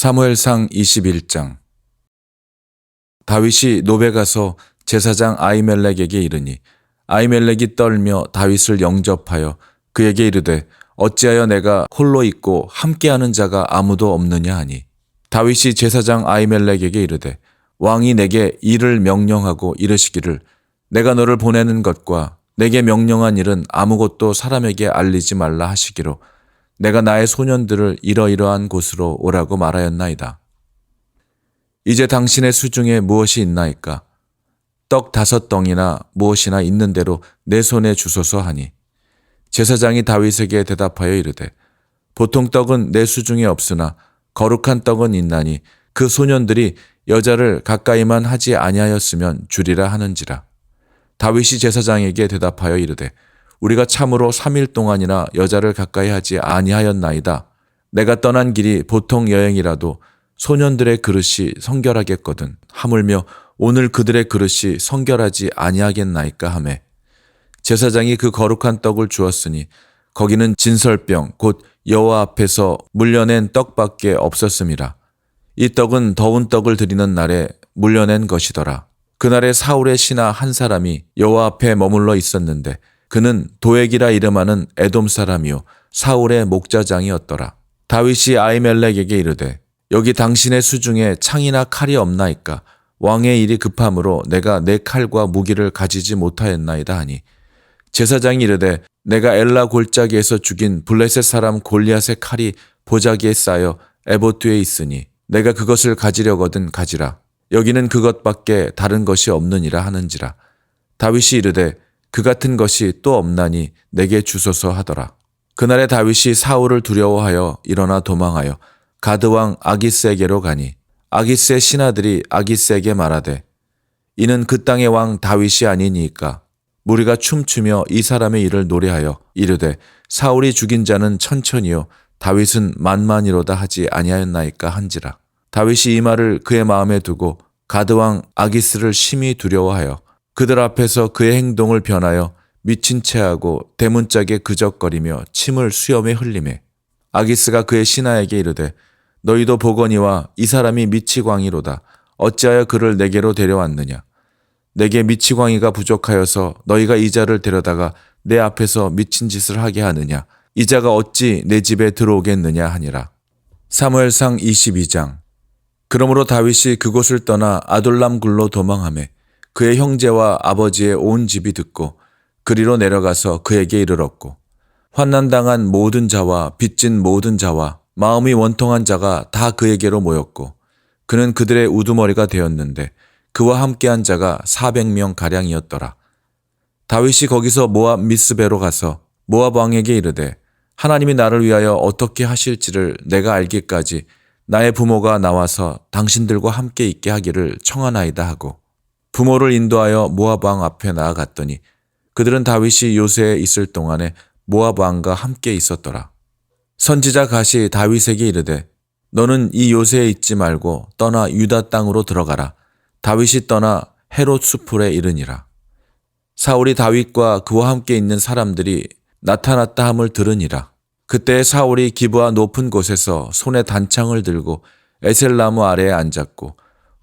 사무엘상 21장. 다윗이 노베 가서 제사장 아이멜렉에게 이르니 아이멜렉이 떨며 다윗을 영접하여 그에게 이르되 어찌하여 내가 홀로 있고 함께하는 자가 아무도 없느냐 하니? 다윗이 제사장 아이멜렉에게 이르되 왕이 내게 일을 명령하고 이르시기를 내가 너를 보내는 것과 내게 명령한 일은 아무것도 사람에게 알리지 말라 하시기로 내가 나의 소년들을 이러이러한 곳으로 오라고 말하였나이다. 이제 당신의 수중에 무엇이 있나이까? 떡 다섯 덩이나 무엇이나 있는 대로 내 손에 주소서 하니 제사장이 다윗에게 대답하여 이르되 보통 떡은 내 수중에 없으나 거룩한 떡은 있나니 그 소년들이 여자를 가까이만 하지 아니하였으면 주리라 하는지라 다윗이 제사장에게 대답하여 이르되 우리가 참으로 3일 동안이나 여자를 가까이 하지 아니하였나이다. 내가 떠난 길이 보통 여행이라도 소년들의 그릇이 성결하겠거든. 하물며 오늘 그들의 그릇이 성결하지 아니하겠나이까 하매 제사장이 그 거룩한 떡을 주었으니 거기는 진설병 곧 여호와 앞에서 물려낸 떡밖에 없었음이라. 이 떡은 더운 떡을 드리는 날에 물려낸 것이더라. 그날에 사울의 신하 한 사람이 여호와 앞에 머물러 있었는데 그는 도액이라 이름하는 에돔 사람이요 사울의 목자장이었더라. 다윗이 아이멜렉에게 이르되 여기 당신의 수중에 창이나 칼이 없나이까? 왕의 일이 급함으로 내가 내 칼과 무기를 가지지 못하였나이다 하니. 제사장이 이르되 내가 엘라 골짜기에서 죽인 블레셋 사람 골리앗의 칼이 보자기에 쌓여 에보트에 있으니 내가 그것을 가지려거든 가지라. 여기는 그것밖에 다른 것이 없느니라 하는지라. 다윗이 이르되 그 같은 것이 또 없나니 내게 주소서 하더라. 그날에 다윗이 사울을 두려워하여 일어나 도망하여 가드왕 아기스에게로 가니 아기스의 신하들이 아기스에게 말하되 이는 그 땅의 왕 다윗이 아니니까 무리가 춤추며 이 사람의 일을 노래하여 이르되 사울이 죽인 자는 천천히요 다윗은 만만이로다 하지 아니하였나이까 한지라 다윗이 이 말을 그의 마음에 두고 가드왕 아기스를 심히 두려워하여 그들 앞에서 그의 행동을 변하여 미친 채하고 대문짝에 그적거리며 침을 수염에 흘리매 아기스가 그의 신하에게 이르되 너희도 보거니와 이 사람이 미치광이로다. 어찌하여 그를 내게로 데려왔느냐? 내게 미치광이가 부족하여서 너희가 이 자를 데려다가 내 앞에서 미친 짓을 하게 하느냐? 이 자가 어찌 내 집에 들어오겠느냐 하니라. 사무엘상 22장. 그러므로 다윗이 그곳을 떠나 아돌람 굴로 도망하매 그의 형제와 아버지의 온 집이 듣고 그리로 내려가서 그에게 이르렀고 환난당한 모든 자와 빚진 모든 자와 마음이 원통한 자가 다 그에게로 모였고 그는 그들의 우두머리가 되었는데 그와 함께한 자가 400명 가량이었더라. 다윗이 거기서 모압 미스베로 가서 모압 왕에게 이르되 하나님이 나를 위하여 어떻게 하실지를 내가 알기까지 나의 부모가 나와서 당신들과 함께 있게 하기를 청하나이다 하고 부모를 인도하여 모압 왕 앞에 나아갔더니 그들은 다윗이 요새에 있을 동안에 모압 왕과 함께 있었더라. 선지자 가시 다윗에게 이르되 너는 이 요새에 있지 말고 떠나 유다 땅으로 들어가라. 다윗이 떠나 헤롯 수풀에 이르니라. 사울이 다윗과 그와 함께 있는 사람들이 나타났다 함을 들으니라. 그때 사울이 기부와 높은 곳에서 손에 단창을 들고 에셀나무 아래에 앉았고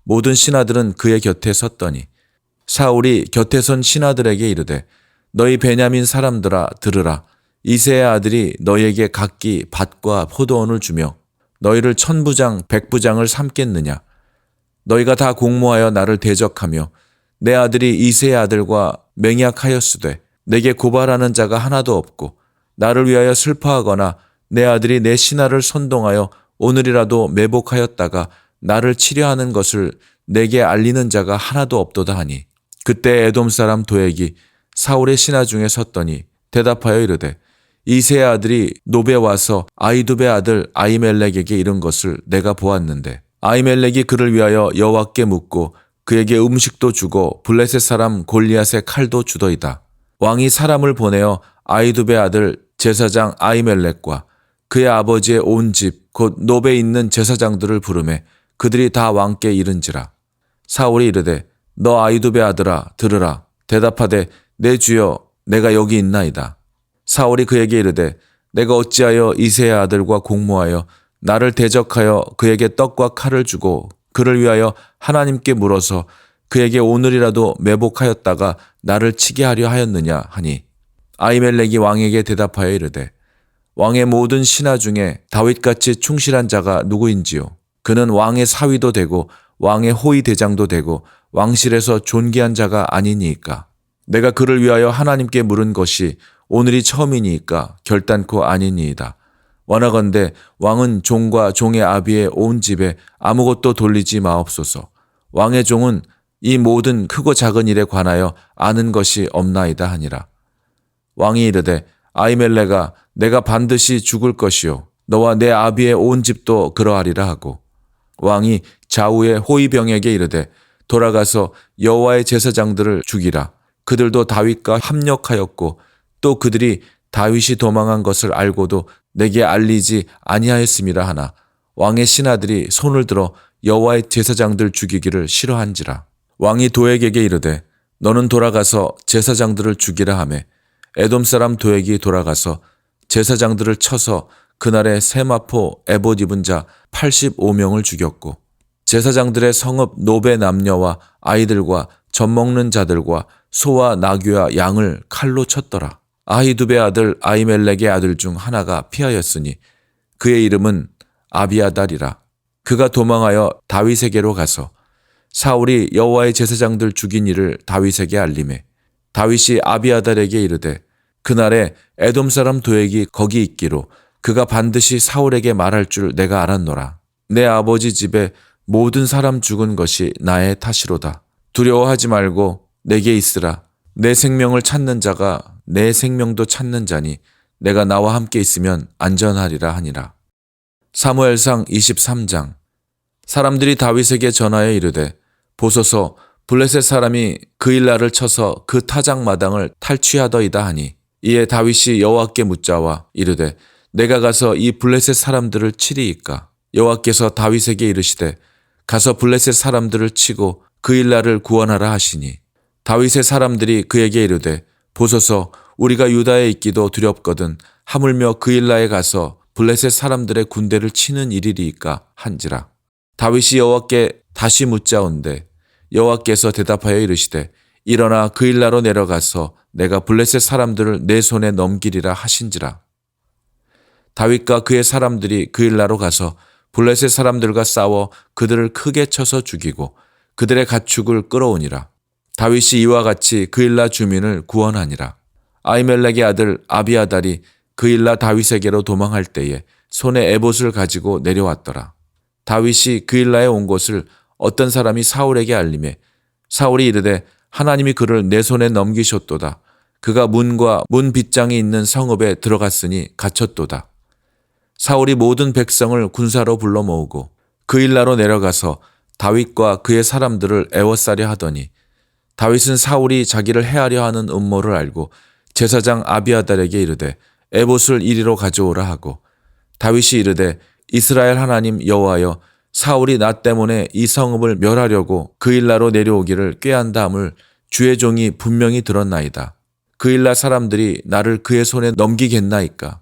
모든 신하들은 그의 곁에 섰더니 사울이 곁에 선 신하들에게 이르되 너희 베냐민 사람들아 들으라. 이세의 아들이 너희에게 각기 밭과 포도원을 주며 너희를 천부장 백부장을 삼겠느냐? 너희가 다 공모하여 나를 대적하며 내 아들이 이세의 아들과 맹약하였으되 내게 고발하는 자가 하나도 없고 나를 위하여 슬퍼하거나 내 아들이 내 신하를 선동하여 오늘이라도 매복하였다가 나를 치려하는 것을 내게 알리는 자가 하나도 없도다 하니 그때 에돔 사람 도액이 사울의 신하 중에 섰더니 대답하여 이르되 이세 아들이 노베 와서 아이두베 아들 아이멜렉에게 이른 것을 내가 보았는데 아이멜렉이 그를 위하여 여호와께 묻고 그에게 음식도 주고 블레셋 사람 골리앗의 칼도 주더이다. 왕이 사람을 보내어 아이두베 아들 제사장 아이멜렉과 그의 아버지의 온 집 곧 노베 있는 제사장들을 부르매 그들이 다 왕께 이른지라. 사울이 이르되 너 아이두베 아들아 들으라. 대답하되 내 주여 내가 여기 있나이다. 사울이 그에게 이르되 내가 어찌하여 이세의 아들과 공모하여 나를 대적하여 그에게 떡과 칼을 주고 그를 위하여 하나님께 물어서 그에게 오늘이라도 매복하였다가 나를 치게 하려 하였느냐 하니 아이멜렉이 왕에게 대답하여 이르되 왕의 모든 신하 중에 다윗같이 충실한 자가 누구인지요 그는 왕의 사위도 되고 왕의 호위 대장도 되고 왕실에서 존귀한 자가 아니니이까 내가 그를 위하여 하나님께 물은 것이 오늘이 처음이니이까 결단코 아니니이다 원하건대 왕은 종과 종의 아비의 온 집에 아무것도 돌리지 마옵소서. 왕의 종은 이 모든 크고 작은 일에 관하여 아는 것이 없나이다 하니라. 왕이 이르되 아이멜레가 내가 반드시 죽을 것이요 너와 내 아비의 온 집도 그러하리라 하고 왕이 좌우의 호위병에게 이르되 돌아가서 여호와의 제사장들을 죽이라. 그들도 다윗과 합력하였고 또 그들이 다윗이 도망한 것을 알고도 내게 알리지 아니하였음이라 하나 왕의 신하들이 손을 들어 여호와의 제사장들 죽이기를 싫어한지라. 왕이 도액에게 이르되 너는 돌아가서 제사장들을 죽이라 하매 에돔 사람 도액이 돌아가서 제사장들을 쳐서 그날에 세마포 에봇 입은 자 85명을 죽였고 제사장들의 성읍 노베 남녀와 아이들과 젖 먹는 자들과 소와 나귀와 양을 칼로 쳤더라. 아히두베 아들 아이멜렉의 아들 중 하나가 피하였으니 그의 이름은 아비아달이라. 그가 도망하여 다윗에게로 가서 사울이 여호와의 제사장들 죽인 일을 다윗에게 알림해 다윗이 아비아달에게 이르되 그날에 에돔 사람 도액이 거기 있기로 그가 반드시 사울에게 말할 줄 내가 알았노라. 내 아버지 집에 모든 사람 죽은 것이 나의 탓이로다. 두려워하지 말고 내게 있으라. 내 생명을 찾는 자가 내 생명도 찾는 자니 내가 나와 함께 있으면 안전하리라 하니라. 사무엘상 23장 사람들이 다윗에게 전하여 이르되 보소서 블레셋 사람이 그 일날을 쳐서 그 타작 마당을 탈취하더이다 하니 이에 다윗이 여호와께 묻자와 이르되 내가 가서 이 블레셋 사람들을 치리이까? 여호와께서 다윗에게 이르시되 가서 블레셋 사람들을 치고 그 일날을 구원하라 하시니. 다윗의 사람들이 그에게 이르되 보소서 우리가 유다에 있기도 두렵거든 하물며 그 일라에 가서 블레셋 사람들의 군대를 치는 일이리이까 한지라. 다윗이 여호와께 다시 묻자온데 여호와께서 대답하여 이르시되 일어나 그 일라로 내려가서 내가 블레셋 사람들을 내 손에 넘기리라 하신지라 다윗과 그의 사람들이 그 일라로 가서 블레셋 사람들과 싸워 그들을 크게 쳐서 죽이고 그들의 가축을 끌어오니라 다윗이 이와 같이 그 일라 주민을 구원하니라 아이멜렉의 아들 아비아달이 그 일라 다윗에게로 도망할 때에 손에 에봇을 가지고 내려왔더라. 다윗이 그 일라에 온 것을 어떤 사람이 사울에게 알림해 사울이 이르되 하나님이 그를 내 손에 넘기셨도다. 그가 문과 문 빗장이 있는 성읍에 들어갔으니 갇혔도다. 사울이 모든 백성을 군사로 불러 모으고 그 일라로 내려가서 다윗과 그의 사람들을 애워싸려 하더니 다윗은 사울이 자기를 해하려 하는 음모를 알고 제사장 아비아달에게 이르되 에봇을 이리로 가져오라 하고 다윗이 이르되 이스라엘 하나님 여호와여 사울이 나 때문에 이 성읍을 멸하려고 그 일라로 내려오기를 꾀한다함을 주의 종이 분명히 들었나이다. 그 일라 사람들이 나를 그의 손에 넘기겠나이까?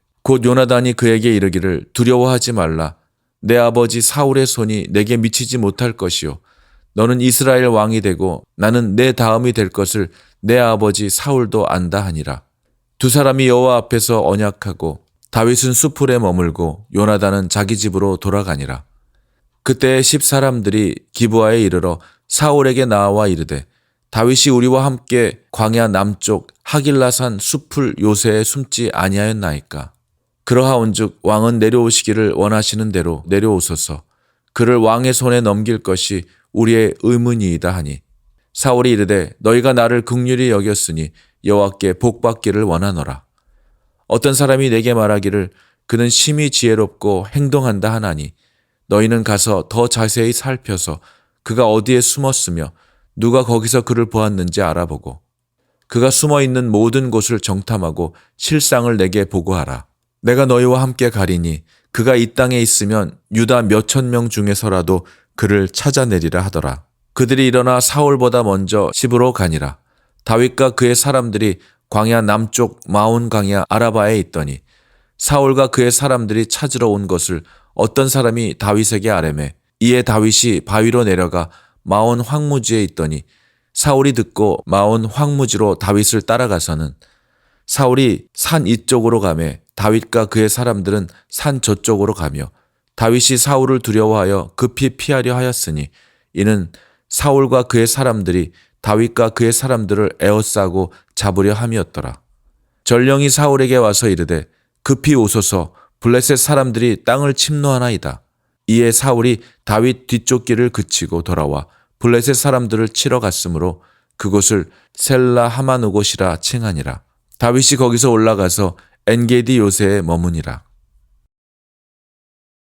곧 요나단이 그에게 이르기를 두려워하지 말라 내 아버지 사울의 손이 내게 미치지 못할 것이요 너는 이스라엘 왕이 되고 나는 내 다음이 될 것을 내 아버지 사울도 안다 하니라. 두 사람이 여호와 앞에서 언약하고 다윗은 수풀에 머물고 요나단은 자기 집으로 돌아가니라. 그때 십 사람들이 기부하에 이르러 사울에게 나와 이르되 다윗이 우리와 함께 광야 남쪽 하길라산 숲을 요새에 숨지 아니하였나이까 그러하온즉 왕은 내려오시기를 원하시는 대로 내려오소서 그를 왕의 손에 넘길 것이 우리의 의문이이다 하니 사울이 이르되 너희가 나를 극률히 여겼으니 여호와께 복받기를 원하노라 어떤 사람이 내게 말하기를 그는 심히 지혜롭고 행동한다 하나니 너희는 가서 더 자세히 살펴서 그가 어디에 숨었으며 누가 거기서 그를 보았는지 알아보고 그가 숨어 있는 모든 곳을 정탐하고 실상을 내게 보고하라. 내가 너희와 함께 가리니 그가 이 땅에 있으면 유다 몇천 명 중에서라도 그를 찾아내리라 하더라. 그들이 일어나 사울보다 먼저 집으로 가니라. 다윗과 그의 사람들이 광야 남쪽 마온 광야 아라바에 있더니 사울과 그의 사람들이 찾으러 온 것을 어떤 사람이 다윗에게 아뢰매 이에 다윗이 바위로 내려가 마온 황무지에 있더니 사울이 듣고 마온 황무지로 다윗을 따라가서는 사울이 산 이쪽으로 가매 다윗과 그의 사람들은 산 저쪽으로 가며 다윗이 사울을 두려워하여 급히 피하려 하였으니 이는 사울과 그의 사람들이 다윗과 그의 사람들을 에워싸고 잡으려 함이었더라. 전령이 사울에게 와서 이르되 급히 오소서 블레셋 사람들이 땅을 침노하나이다. 이에 사울이 다윗 뒤쪽 길을 그치고 돌아와 블레셋 사람들을 치러 갔으므로 그곳을 셀라 하마누곳이라 칭하니라. 다윗이 거기서 올라가서 엔게디 요새에 머무니라.